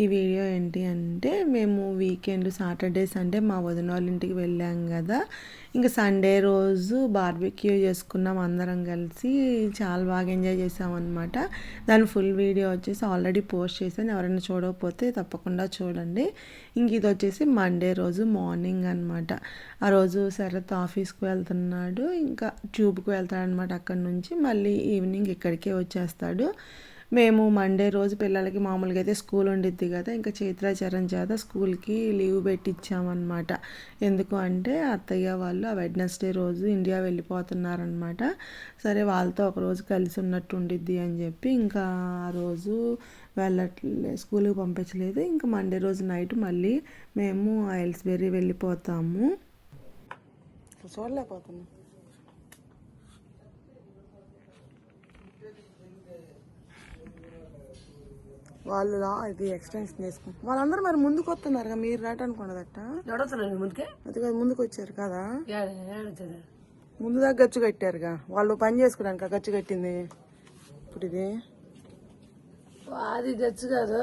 ఈ వీడియో ఏంటి అంటే మేము వీకెండ్ సాటర్డే సండే మా వదిన వాళ్ళ ఇంటికి వెళ్ళాం కదా. ఇంకా సండే రోజు బార్బిక్యూ చేసుకున్నాం అందరం కలిసి. చాలా బాగా ఎంజాయ్ చేసామన్నమాట దాని ఫుల్ వీడియో వచ్చేసి ఆల్రెడీ పోస్ట్ చేశాను. ఎవరైనా చూడకపోతే తప్పకుండా చూడండి. ఇంక ఇది వచ్చేసి మండే రోజు మార్నింగ్ అనమాట ఆ రోజు శరత్ ఆఫీస్కి వెళ్తున్నాడు. ఇంకా ట్యూబ్కి వెళ్తాడనమాట అక్కడ నుంచి. మళ్ళీ ఈవినింగ్ ఇక్కడికే వచ్చేస్తాడు. మేము మండే రోజు పిల్లలకి మామూలుగా అయితే స్కూల్ ఉండిద్ది కదా ఇంకా చైత్రాచరణ చేత స్కూల్కి లీవ్ పెట్టించామన్నమాట ఎందుకు అంటే అత్తయ్య వాళ్ళు ఆ వెడ్నెస్డే రోజు ఇండియా వెళ్ళిపోతున్నారనమాట సరే వాళ్ళతో ఒక రోజు కలిసి ఉన్నట్టు ఉండిద్ది అని చెప్పి ఇంకా ఆ రోజు వెళ్ళట్లే స్కూల్కి పంపించలేదు. ఇంకా మండే రోజు నైట్ మళ్ళీ మేము ఐల్స్బెర్రీ వెళ్ళిపోతాము. చూడలేకపోతున్నాం. వాళ్ళు రా ఇది ఎక్స్టెన్షన్ చేసుకుంటారు వాళ్ళందరూ మరి ముందుకు వస్తున్నారు కదా మీరు రావటానికి ఉండదట నడుస్తున్నాను ముందుకే? అది కదా ముందుకు వచ్చారు కదా? ముందు దాకా గచ్చు కట్టారుగా. వాళ్ళు పని చేసుకోవడానికి గచ్చు కట్టింది. ఇప్పుడు ఇది? అది తెచ్చు కాదు.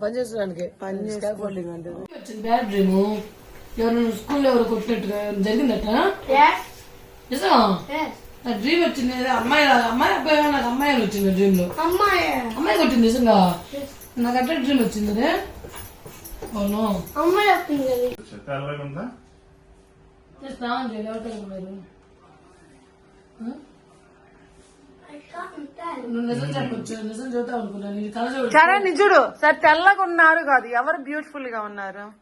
పని పని అంటే బ్యాడ్ డ్రీమ్ స్కూల్లో ఎవరు కొట్టినట్టుగా జరిగిందట? నిజమా? నా డ్రీమ్ వచ్చింది. అమ్మాయి రా- అమ్మాయి అబ్బాయి నాకు అమ్మాయి అని వచ్చింది డ్రీమ్లో. అమ్మాయి? అమ్మాయి కొట్టింది నిజంగా. నాకు అట్లా డ్రీమ్ వచ్చింది అదే అవును. అమ్మాయి స్నానం చేయాలి సరే నిజుడు సరే తెల్లగా ఉన్నారు కాదు. ఎవరు బ్యూటిఫుల్గా ఉన్నారు?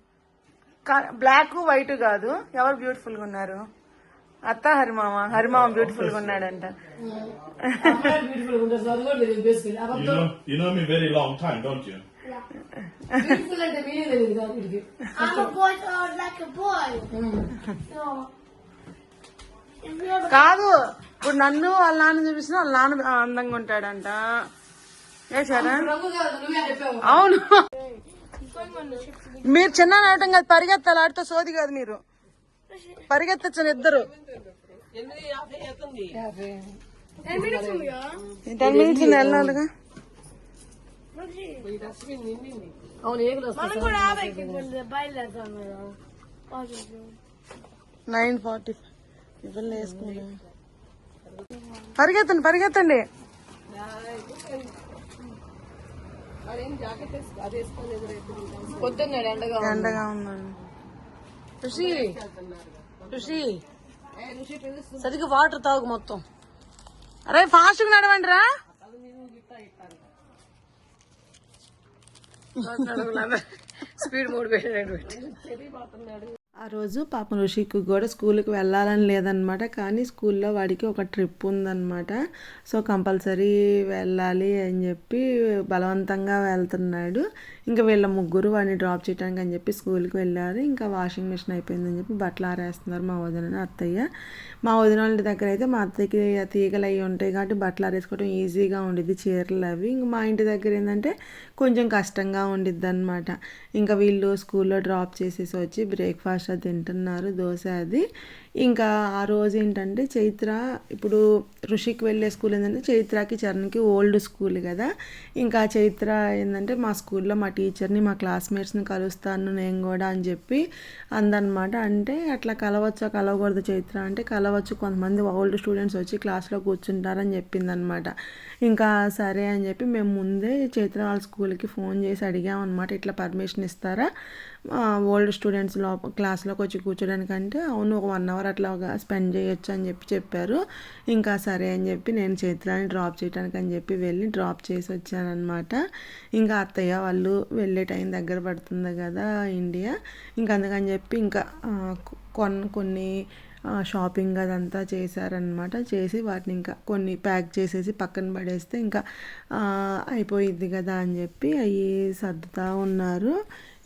బ్లాక్ వైట్ కాదు. ఎవరు బ్యూటిఫుల్గా ఉన్నారు? అత్త హరిమామ. హరిమామ బ్యూటిఫుల్గా ఉన్నాడంట. కాదు ఇప్పుడు నన్ను వాళ్ళ నాన్న చూపిస్తున్నా వాళ్ళ నాన్న అందంగా ఉంటాడంట. ఏ సరే? రంగు కాదు నువ్వే చెప్పావు. అవును. మీరు చిన్న నాటం కాదు పరిగెత్తాలి ఆడితో సోది కాదు మీరు. పరిగెత్తచ్చు ఇద్దరు టెన్ మినిట్స్ వెళ్ళాలిగా నైన్ ఫార్టీ ఇవ్వలే వేసుకున్నా పరిగెత్తండి పరిగెత్తండి పొద్దున్నాడు ఎండగా ఎండగా ఉందండి ఋషి ఋషి సరిగ్గా వాటర్ తాగు మొత్తం అరే ఫాస్ట్గా నడవండి రా స్పీడ్ మూడు పెట్టాడు ఆ రోజు పాపం ఋషికి కూడా స్కూల్కి వెళ్ళాలని లేదనమాట. కానీ స్కూల్లో వాడికి ఒక ట్రిప్ ఉందన్నమాట సో కంపల్సరీ వెళ్ళాలి అని చెప్పి బలవంతంగా వెళ్తున్నాడు. ఇంకా వీళ్ళ ముగ్గురు వాడిని డ్రాప్ చేయడానికి అని చెప్పి స్కూల్కి వెళ్ళారు. ఇంకా వాషింగ్ మిషన్ అయిపోయిందని చెప్పి బట్టలు ఆరేస్తున్నారు మా వదిన అత్తయ్య. మా వదిన వాళ్ళ దగ్గర అయితే మా అత్తయ్యకి తీగలు అవి ఉంటాయి కాబట్టి బట్టలు ఆరేసుకోవడం ఈజీగా ఉండేది చీరలు అవి. ఇంకా మా ఇంటి దగ్గర ఏంటంటే కొంచెం కష్టంగా ఉండిద్ది అనమాట ఇంకా వీళ్ళు స్కూల్లో డ్రాప్ చేసేసి వచ్చి బ్రేక్ఫాస్ట్ అది తింటున్నారు దోశ అది. ఇంకా ఆ రోజు ఏంటంటే చైత్ర ఇప్పుడు ఋషికి వెళ్ళే స్కూల్ ఏంటంటే చైత్రకి చరణ్కి ఓల్డ్ స్కూల్ కదా. ఇంకా చైత్ర ఏంటంటే మా స్కూల్లో మా టీచర్ని మా క్లాస్మేట్స్ని కలుస్తాను నేను కూడా అని చెప్పి అందనమాట అంటే అట్లా కలవచ్చు కలవకూడదు చైత్ర అంటే కలవచ్చు. కొంతమంది ఓల్డ్ స్టూడెంట్స్ వచ్చి క్లాస్లో కూర్చుంటారని చెప్పిందనమాట ఇంకా సరే అని చెప్పి మేము ముందే చైత్ర వాళ్ళ స్కూల్కి ఫోన్ చేసి అడిగామన్నమాట. ఇట్లా పర్మిషన్ ఇస్తారా? ఓల్డ్ స్టూడెంట్స్ లోప క్లాస్లోకి వచ్చి కూర్చోడానికంటే అవును ఒక వన్ అవర్ అట్లాగా స్పెండ్ చేయొచ్చు అని చెప్పి చెప్పారు. ఇంకా సరే అని చెప్పి నేను చైత్రాన్ని డ్రాప్ చేయడానికి అని చెప్పి వెళ్ళి డ్రాప్ చేసి వచ్చానమాట ఇంకా అత్తయ్య వాళ్ళు వెళ్ళే టైం దగ్గర పడుతుంది కదా ఇండియా. ఇంకా అందుకని చెప్పి ఇంకా కొన్ని కొన్ని షాపింగ్ అదంతా చేశారనమాట చేసి వాటిని ఇంకా కొన్ని ప్యాక్ చేసేసి పక్కన పడేస్తే ఇంకా అయిపోయింది అయిపోయిద్ది కదా అని చెప్పి అవి సర్దుతా ఉన్నారు.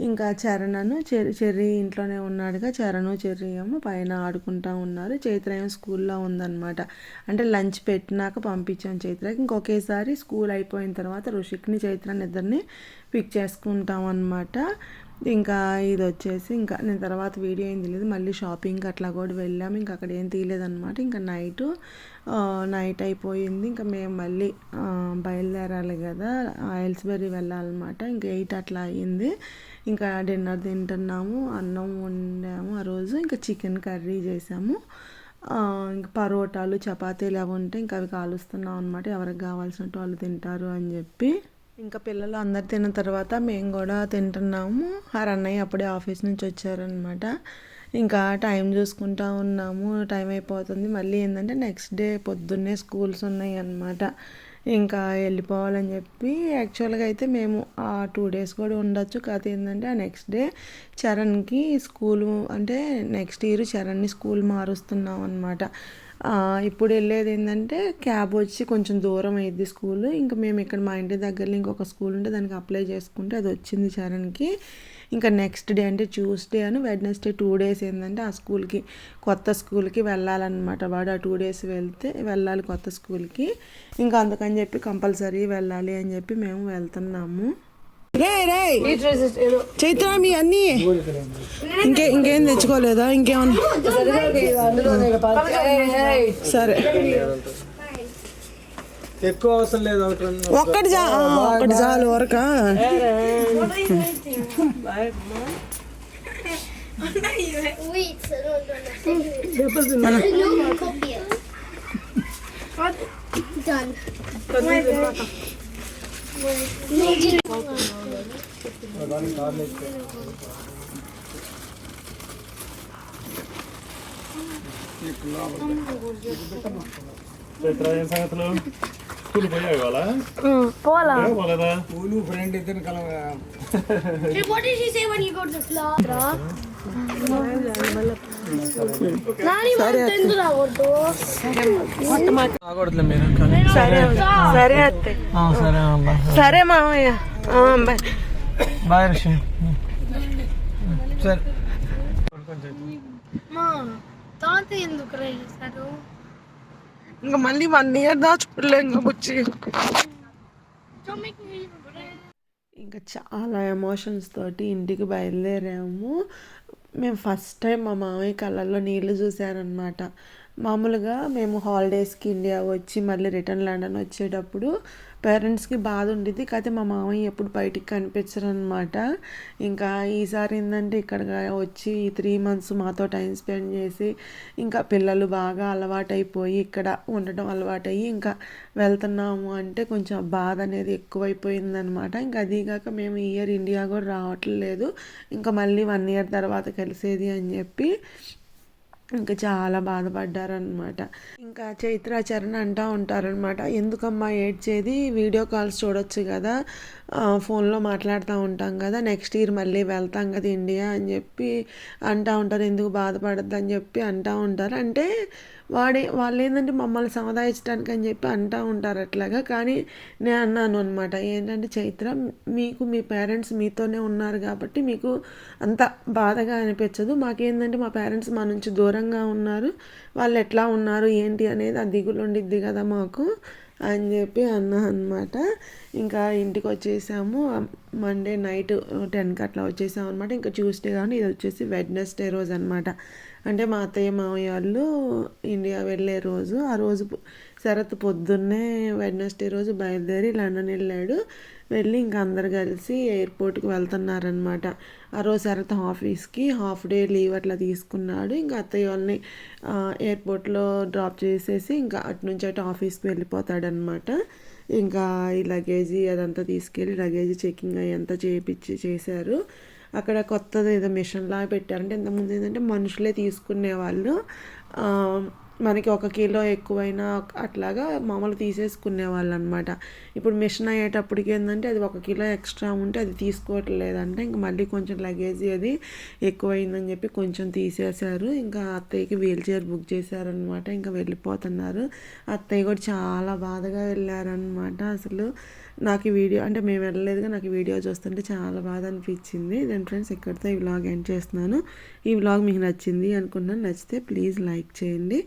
ఇంకా చరణను చెర్రి ఇంట్లోనే ఉన్నాడుగా. చరణు చెర్రీ ఏమో పైన ఆడుకుంటా ఉన్నారు. చైత్ర ఏమో స్కూల్లో ఉందన్నమాట. అంటే లంచ్ పెట్టినాక పంపించాం చైత్రకి. ఇంకొకేసారి స్కూల్ అయిపోయిన తర్వాత రుషిక్ని చైత్రని ఇద్దరిని పిక్ చేసుకుంటాం అనమాట ఇంకా ఇది వచ్చేసి ఇంకా నేను తర్వాత వీడియో ఏం తెలియదు మళ్ళీ షాపింగ్కి అట్లా కూడా వెళ్ళాము. ఇంకా అక్కడ ఏం తీయలేదనమాట ఇంకా నైట్ నైట్ అయిపోయింది. ఇంకా మేము మళ్ళీ బయలుదేరాలి కదా. ఎల్స్బెర్రీ వెళ్ళాలన్నమాట. ఇంకా ఎయిట్ అట్లా అయ్యింది. ఇంకా డిన్నర్ తింటున్నాము. అన్నం వండాము ఆ రోజు. ఇంకా చికెన్ కర్రీ చేసాము. ఇంకా పరోటాలు చపాతీలు అవి ఉంటే ఇంకా అవి కాలుస్తున్నాం అనమాట ఎవరికి కావాల్సినట్టు వాళ్ళు తింటారు అని చెప్పి. ఇంకా పిల్లలు అందరు తిన్న తర్వాత మేము కూడా తింటున్నాము. ఆ అన్నయ్య అప్పుడే ఆఫీస్ నుంచి వచ్చారనమాట ఇంకా టైం చూసుకుంటా ఉన్నాము. టైం అయిపోతుంది. మళ్ళీ ఏంటంటే నెక్స్ట్ డే పొద్దున్నే స్కూల్స్ ఉన్నాయి అన్నమాట ఇంకా వెళ్ళిపోవాలని చెప్పి యాక్చువల్గా అయితే మేము ఆ టూ డేస్ కూడా ఉండొచ్చు. కాకపోతే ఏంటంటే ఆ నెక్స్ట్ డే చరణ్కి స్కూల్ అంటే నెక్స్ట్ ఇయర్ చరణ్ని స్కూల్ మారుస్తున్నాం అనమాట ఇప్పుడు వెళ్ళేది ఏంటంటే క్యాబ్ వచ్చి కొంచెం దూరం అయ్యింది స్కూల్. ఇంకా మేము ఇక్కడ మా ఇంటి దగ్గరలో ఇంకొక స్కూల్ ఉంటే దానికి అప్లై చేసుకుంటే అది వచ్చింది చరణ్కి. ఇంకా నెక్స్ట్ డే అంటే ట్యూస్డే అని వెడ్నెస్డే టూ డేస్ ఏంటంటే ఆ స్కూల్కి కొత్త స్కూల్కి వెళ్ళాలన్నమాట. వాడు ఆ టూ డేస్ వెళ్తే వెళ్ళాలి కొత్త స్కూల్కి. ఇంకా అందుకని చెప్పి కంపల్సరీ వెళ్ళాలి అని చెప్పి మేము వెళ్తున్నాము. రే రే చైత్ర మీ అన్ని! ఇంకే ఇంకేం తెచ్చుకోలేదా ఇంకేమన్నా సరే ఎక్కువ అవసరం లేదు ఒకటి రెండు ఒక్కటి చా ఆ, ఒక్కటి చాలు వరక Wait, ఏం సంగతులు స్కూల్ పోయావు ఇవాళ పోలా పోలేదా పూలు ఫ్రెండ్ ఇద్దరు కలవ సరే సరే మామయ్య. ఆ, బాయ్. బాయ్ రిషి సరే. మా తాత ఎందుకు చేశారు? ఇంకా మళ్ళీ వన్ ఇయర్ దాచుకోలే ఇంకా ఇంకా చాలా ఎమోషన్స్ తోటి ఇంటికి బయలుదేరాము. మేము ఫస్ట్ టైం మా మామయ్య కళ్ళల్లో నీళ్ళు చూశారనమాట మామూలుగా మేము హాలిడేస్కి ఇండియా వచ్చి మళ్ళీ రిటర్న్ లండన్ వచ్చేటప్పుడు పేరెంట్స్కి బాధ ఉండేది. కాకపోతే మా మామయ్య ఎప్పుడు బయటికి కనిపించరనమాట. ఇంకా ఈసారి ఏంటంటే ఇక్కడ వచ్చి ఈ త్రీ మంత్స్ మాతో టైం స్పెండ్ చేసి ఇంకా పిల్లలు బాగా అలవాటైపోయి ఇక్కడ ఉండటం అలవాటయ్యి ఇంకా వెళ్తున్నాము అంటే కొంచెం బాధ అనేది ఎక్కువైపోయిందనమాట. ఇంకా అదీగాక మేము ఈ ఇయర్ ఇండియా కూడా రావట్లేదు. ఇంకా మళ్ళీ వన్ ఇయర్ తర్వాత కలిసేది అని చెప్పి ఇంకా చాలా బాధపడ్డారనమాట ఇంకా చైత్రాచరణ అంటూ ఉంటారనమాట ఎందుకమ్మా ఏడ్చేది? వీడియో కాల్స్ చూడొచ్చు కదా. ఫోన్లో మాట్లాడుతూ ఉంటాం కదా. నెక్స్ట్ ఇయర్ మళ్ళీ వెళ్తాం కదా ఇండియా అని చెప్పి అంటూ ఉంటారు. ఎందుకు బాధపడద్దు అని చెప్పి అంటూ ఉంటారు. అంటే వాడే వాళ్ళు ఏంటంటే మమ్మల్ని సముదాయించడానికి అని చెప్పి అంటూ ఉంటారు అట్లాగా. కానీ నేను అన్నాను అనమాట ఏంటంటే చైత్ర మీకు మీ పేరెంట్స్ మీతోనే ఉన్నారు కాబట్టి మీకు అంత బాధగా అనిపించదు. మాకేంటంటే మా పేరెంట్స్ మా నుంచి దూరంగా ఉన్నారు. వాళ్ళు ఎట్లా ఉన్నారు ఏంటి అనేది ఆ దిగులు ఉండిద్ది కదా మాకు అని చెప్పి అన్నా అనమాట ఇంకా ఇంటికి వచ్చేసాము. మండే నైట్ టెన్కి అట్లా వచ్చేసాము అనమాట ఇంకా ట్యూస్డే కానీ ఇది వచ్చేసి వెడ్నెస్డే రోజు అనమాట అంటే మా అత్తయ్య మామయ్య వాళ్ళు ఇండియా వెళ్ళే రోజు ఆ రోజు శరత్ పొద్దున్నే వెడ్నెస్డే రోజు బయలుదేరి లండన్ వెళ్ళాడు. వెళ్ళి ఇంకా అందరు కలిసి ఎయిర్పోర్ట్కి వెళ్తున్నారనమాట ఆ రోజు శరత్ ఆఫీస్కి హాఫ్ డే లీవ్ అట్లా తీసుకున్నాడు. ఇంకా అత్తయ్య వాళ్ళని ఎయిర్పోర్ట్లో డ్రాప్ చేసేసి ఇంకా అటు నుంచి అటు ఆఫీస్కి వెళ్ళిపోతాడనమాట ఇంకా ఈ లగేజీ అదంతా తీసుకెళ్ళి లగేజీ చెకింగ్ అయ్యంతా చేయించి చేశారు. అక్కడ కొత్తది ఏదో మిషన్ లాగా పెట్టారంటే ఇంతకుముందు ఏంటంటే మనుషులే తీసుకునేవాళ్ళు. మనకి ఒక కిలో ఎక్కువైనా అట్లాగా మామూలు తీసేసుకునే వాళ్ళు అనమాట ఇప్పుడు మిషన్ అయ్యేటప్పటికి ఏంటంటే అది ఒక కిలో ఎక్స్ట్రా ఉంటే అది తీసుకోవట్లేదంటే. ఇంక మళ్ళీ కొంచెం లగేజీ అది ఎక్కువైందని చెప్పి కొంచెం తీసేశారు. ఇంకా అత్తయ్యకి వీల్ చైర్ బుక్ చేశారనమాట. ఇంకా వెళ్ళిపోతున్నారు. అత్తయ్య కూడా చాలా బాధగా వెళ్ళారనమాట. అసలు నాకు ఈ వీడియో అంటే మేము వెళ్ళలేదుగా నాకు ఈ వీడియో చూస్తుంటే చాలా బాధ అనిపించింది. దెన్ ఫ్రెండ్స్ ఇక్కడితో ఈ వ్లాగ్ ఎండ్ చేస్తున్నాను. ఈ వ్లాగ్ మీకు నచ్చింది అనుకున్నాను. నచ్చితే ప్లీజ్ లైక్ చేయండి.